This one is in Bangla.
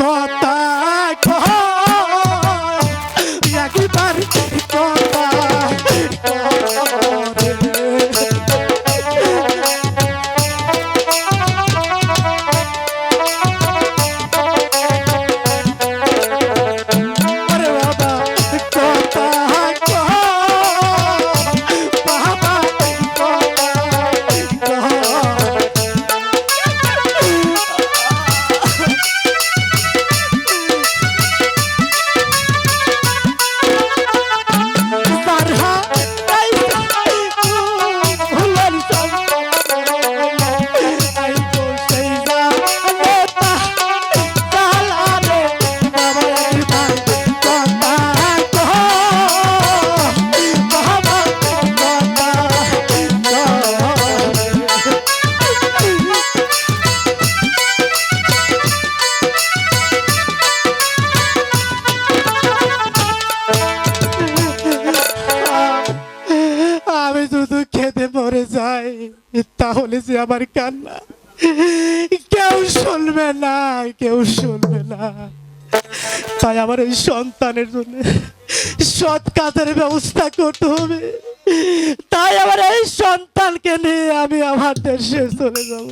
কথা শুধু খেতে মরে যায়, তাহলে যে আমার কান্না। কেউ শুনবে না, কেউ শুনবে না। তাই আমার এই সন্তানের জন্য সৎ কাজের ব্যবস্থা করতে হবে। তাই আমার এই সন্তানকে নিয়ে আমি আমার দেশে চলে যাব।